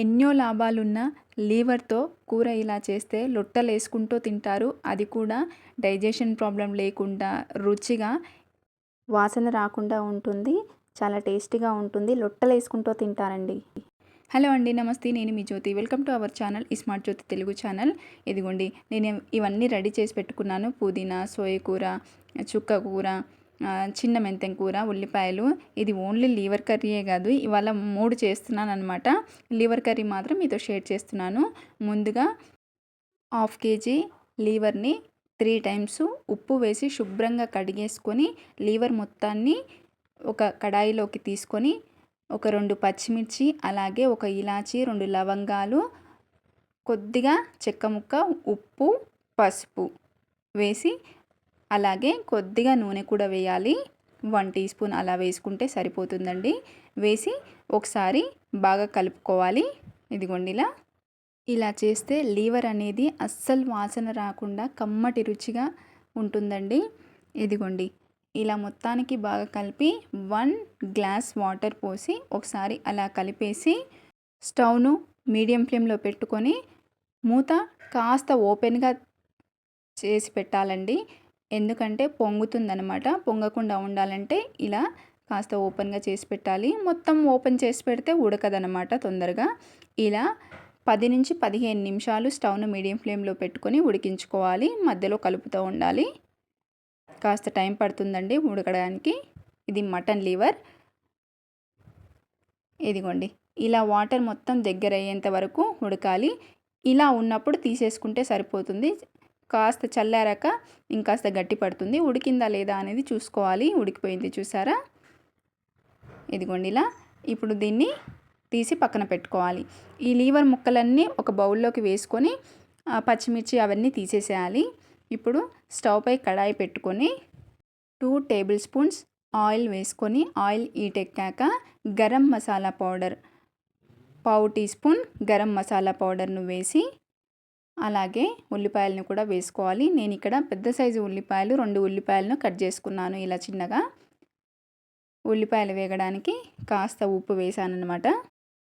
ఎన్నో లాభాలున్న లీవర్తో కూర ఇలా చేస్తే లొట్టలు వేసుకుంటూ తింటారు. అది కూడా డైజెషన్ ప్రాబ్లం లేకుండా రుచిగా వాసన రాకుండా ఉంటుంది. చాలా టేస్టీగా ఉంటుంది. లొట్టలు వేసుకుంటూ తింటారండి. హలో అండి నమస్తే. నేను మీ Jyothi. Welcome to our channel smart Jyothi Telugu channel. ఇదిగోండి నేను ఇవన్నీ రెడీ చేసి పెట్టుకున్నాను. పుదీనా సోయ కూర చుక్క కూర చిన్న మెంతెం కూర ఉల్లిపాయలు. ఇది ఓన్లీ లీవర్ కర్రీయే కాదు ఇవాళ మూడు చేస్తున్నాను అనమాట లీవర్ కర్రీ మాత్రం మీతో షేర్ చేస్తున్నాను. ముందుగా హాఫ్ కేజీ లీవర్ని త్రీ టైమ్స్ ఉప్పు వేసి శుభ్రంగా కడిగేసుకొని లీవర్ మొత్తాన్ని ఒక కడాయిలోకి తీసుకొని ఒక రెండు పచ్చిమిర్చి అలాగే ఒక ఇలాచి రెండు లవంగాలు కొద్దిగా చెక్క ముక్క ఉప్పు పసుపు వేసి అలాగే కొద్దిగా నూనె కూడా వేయాలి. వన్ టీ స్పూన్ అలా వేసుకుంటే సరిపోతుందండి. వేసి ఒకసారి బాగా కలుపుకోవాలి. ఇదిగోండి ఇలా. ఇలా చేస్తే లీవర్ అనేది అస్సలు వాసన రాకుండా కమ్మటి రుచిగా ఉంటుందండి. ఇదిగోండి. ఇలా మొత్తానికి బాగా కలిపి వన్ గ్లాస్ వాటర్ పోసి ఒకసారి అలా కలిపేసి స్టవ్ను మీడియం ఫ్లేమ్లో పెట్టుకొని మూత కాస్త ఓపెన్గా చేసి పెట్టాలండి. ఎందుకంటే పొంగుతుందనమాట పొంగకుండా ఉండాలంటే ఇలా కాస్త ఓపెన్గా చేసి పెట్టాలి. మొత్తం ఓపెన్ చేసి పెడితే ఉడకదనమాట తొందరగా. ఇలా పది నుంచి పదిహేను నిమిషాలు స్టవ్ను మీడియం ఫ్లేమ్లో పెట్టుకొని ఉడికించుకోవాలి. మధ్యలో కలుపుతూ ఉండాలి. కాస్త టైం పడుతుందండి ఉడకడానికి. ఇది మటన్ లివర్. ఇదిగోండి. ఇలా వాటర్ మొత్తం దగ్గర అయ్యేంత వరకు ఉడకాలి. ఇలా ఉన్నప్పుడు తీసేసుకుంటే సరిపోతుంది. కాస్త చల్లారాక ఇంకాస్త గట్టి పడుతుంది. ఉడికిందా లేదా అనేది చూసుకోవాలి. ఉడికిపోయింది చూసారా? ఇదిగోండి ఇలా. ఇప్పుడు దీన్ని తీసి పక్కన పెట్టుకోవాలి. ఈ లీవర్ ముక్కలన్నీ ఒక బౌల్లోకి వేసుకొని పచ్చిమిర్చి అవన్నీ తీసేసేయాలి. ఇప్పుడు స్టవ్ పై కడాయి పెట్టుకొని టూ టేబుల్ స్పూన్స్ ఆయిల్ వేసుకొని ఆయిల్ ఈటెక్కాక గరం మసాలా పౌడర్ పావు టీ స్పూన్ గరం మసాలా పౌడర్ను వేసి అలాగే ఉల్లిపాయలను కూడా వేసుకోవాలి. నేను ఇక్కడ పెద్ద సైజు ఉల్లిపాయలు రెండు ఉల్లిపాయలను కట్ చేసుకున్నాను ఇలా చిన్నగా. ఉల్లిపాయలు వేగడానికి కాస్త ఉప్పు వేసానమాట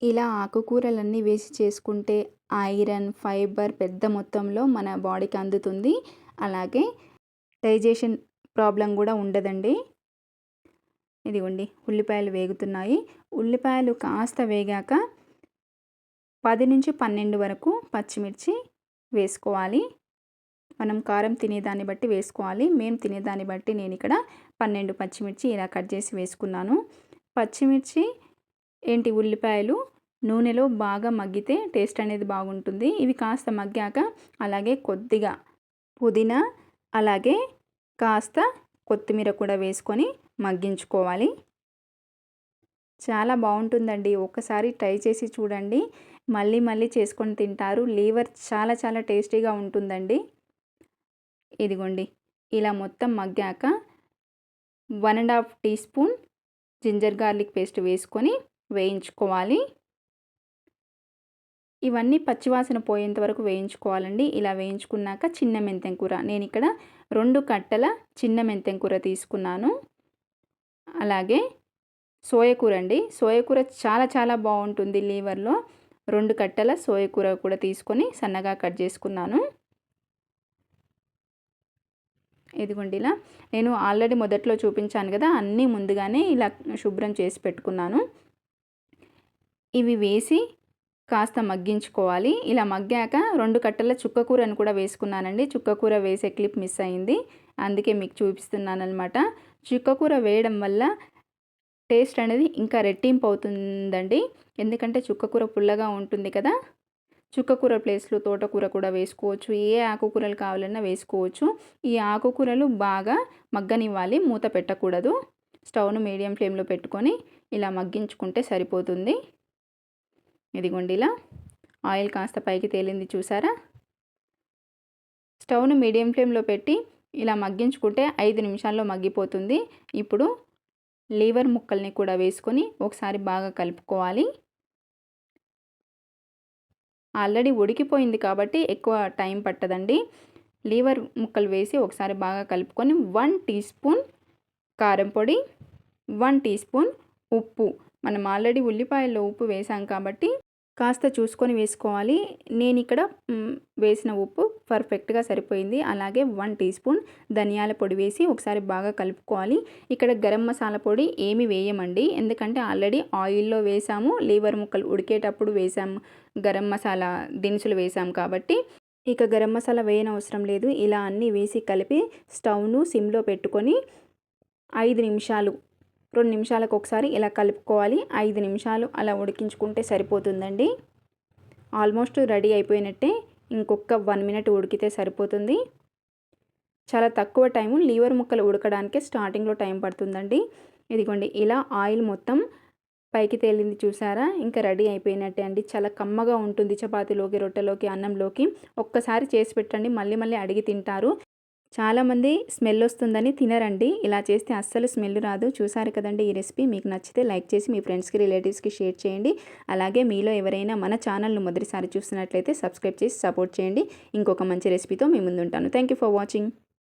ఇలా ఆకుకూరలన్నీ వేసి చేసుకుంటే ఐరన్ ఫైబర్ పెద్ద మొత్తంలో మన బాడీకి అందుతుంది. అలాగే డైజెషన్ ప్రాబ్లం కూడా ఉండదండి. ఇదిగోండి ఉల్లిపాయలు వేగుతున్నాయి. ఉల్లిపాయలు కాస్త వేగాక పది నుంచి పన్నెండు వరకు పచ్చిమిర్చి వేసుకోవాలి. మనం కారం తినేదాన్ని బట్టి వేసుకోవాలి. మేము తినేదాన్ని బట్టి నేను ఇక్కడ పన్నెండు పచ్చిమిర్చి ఇలా కట్ చేసి వేసుకున్నాను. పచ్చిమిర్చి ఏంటి ఉల్లిపాయలు నూనెలో బాగా మగ్గితే టేస్ట్ అనేది బాగుంటుంది. ఇవి కాస్త మగ్గాక అలాగే కొద్దిగా పుదీనా అలాగే కాస్త కొత్తిమీర కూడా వేసుకొని మగ్గించుకోవాలి. చాలా బాగుంటుందండి. ఒకసారి ట్రై చేసి చూడండి. మళ్ళీ మళ్ళీ చేసుకొని తింటారు. లీవర్ చాలా చాలా టేస్టీగా ఉంటుందండి. ఇదిగోండి. ఇలా మొత్తం మగ్గాక one and half teaspoon ginger garlic paste వేసుకొని వేయించుకోవాలి. ఇవన్నీ పచ్చివాసన పోయేంత వరకు వేయించుకోవాలండి. ఇలా వేయించుకున్నాక చిన్న మెంతెం కూర. నేను ఇక్కడ రెండు కట్టల చిన్న మెంతెం కూర తీసుకున్నాను. అలాగే సోయకూర అండి. సోయకూర చాలా చాలా బాగుంటుంది లీవర్లో. రెండు కట్టల సోయకూర కూడా తీసుకొని సన్నగా కట్ చేసుకున్నాను. ఇదిగోండి ఇలా. నేను ఆల్రెడీ మొదట్లో చూపించాను కదా అన్నీ ముందుగానే ఇలా శుభ్రం చేసి పెట్టుకున్నాను. ఇవి వేసి కాస్త మగ్గించుకోవాలి. ఇలా మగ్గాక రెండు కట్టల చుక్కకూరను కూడా వేసుకున్నానండి. చుక్కకూర వేసే క్లిప్ మిస్ అయింది. అందుకే మీకు చూపిస్తున్నాను అనమాట చుక్కకూర వేయడం వల్ల టేస్ట్ అనేది ఇంకా రెట్టింపు అవుతుందండి. ఎందుకంటే చుక్కకూర పుల్లగా ఉంటుంది కదా. చుక్కకూర ప్లేస్లో తోటకూర కూడా వేసుకోవచ్చు. ఏ ఆకుకూరలు కావాలన్నా వేసుకోవచ్చు. ఈ ఆకుకూరలు బాగా మగ్గనివ్వాలి. మూత పెట్టకూడదు. స్టవ్ను మీడియం ఫ్లేమ్లో పెట్టుకొని ఇలా మగ్గించుకుంటే సరిపోతుంది. ఇదిగోండి ఇలా. ఆయిల్ కాస్త పైకి తేలింది చూసారా? స్టవ్ను మీడియం ఫ్లేమ్లో పెట్టి ఇలా మగ్గించుకుంటే ఐదు నిమిషాల్లో మగ్గిపోతుంది. ఇప్పుడు లీవర్ ముక్కల్ని కూడా వేసుకొని ఒకసారి బాగా కలుపుకోవాలి. ఆల్రెడీ ఉడికిపోయింది కాబట్టి ఎక్కువ టైం పట్టదండి. లీవర్ ముక్కలు వేసి ఒకసారి బాగా కలుపుకొని వన్ టీ స్పూన్ కారం పొడి వన్ టీ స్పూన్ ఉప్పు. మనం ఆల్రెడీ ఉల్లిపాయల్లో ఉప్పు వేసాం కాబట్టి కాస్త చూసుకొని వేసుకోవాలి. నేను ఇక్కడ వేసిన ఉప్పు పర్ఫెక్ట్గా సరిపోయింది. అలాగే వన్ టీ స్పూన్ ధనియాల పొడి వేసి ఒకసారి బాగా కలుపుకోవాలి. ఇక్కడ గరం మసాలా పొడి ఏమి వేయమండి. ఎందుకంటే ఆల్రెడీ ఆయిల్లో వేసాము లీవర్ ముక్కలు ఉడికేటప్పుడు వేసాము గరం మసాలా దినుసులు వేసాము కాబట్టి. ఇక గరం మసాలా వేయనవసరం లేదు. ఇలా అన్నీ వేసి కలిపి స్టవ్ను సిమ్లో పెట్టుకొని ఐదు నిమిషాలు రెండు నిమిషాలకు ఒకసారి ఇలా కలుపుకోవాలి. ఐదు నిమిషాలు అలా ఉడికించుకుంటే సరిపోతుందండి. ఆల్మోస్ట్ రెడీ అయిపోయినట్టే. ఇంకొక వన్ మినిట్ ఉడికితే సరిపోతుంది. చాలా తక్కువ టైము లీవర్ ముక్కలు ఉడకడానికే స్టార్టింగ్లో టైం పడుతుందండి. ఇదిగోండి ఇలా ఆయిల్ మొత్తం పైకి తేలింది చూసారా? ఇంకా రెడీ అయిపోయినట్టే అండి. చాలా కమ్మగా ఉంటుంది చపాతీలోకి రొట్టెలోకి అన్నంలోకి. ఒక్కసారి చేసి పెట్టండి మళ్ళీ మళ్ళీ అడిగి తింటారు. చాలామంది స్మెల్ వస్తుందని తినరండి. ఇలా చేస్తే అస్సలు స్మెల్ రాదు. చూసారు కదండి ఈ రెసిపీ. మీకు నచ్చితే లైక్ చేసి మీ ఫ్రెండ్స్కి రిలేటివ్స్కి షేర్ చేయండి. అలాగే మీలో ఎవరైనా మన ఛానల్ను మొదటిసారి చూస్తున్నట్లయితే సబ్స్క్రైబ్ చేసి సపోర్ట్ చేయండి. ఇంకొక మంచి రెసిపీతో మీ ముందుంటాను. Thank you for watching.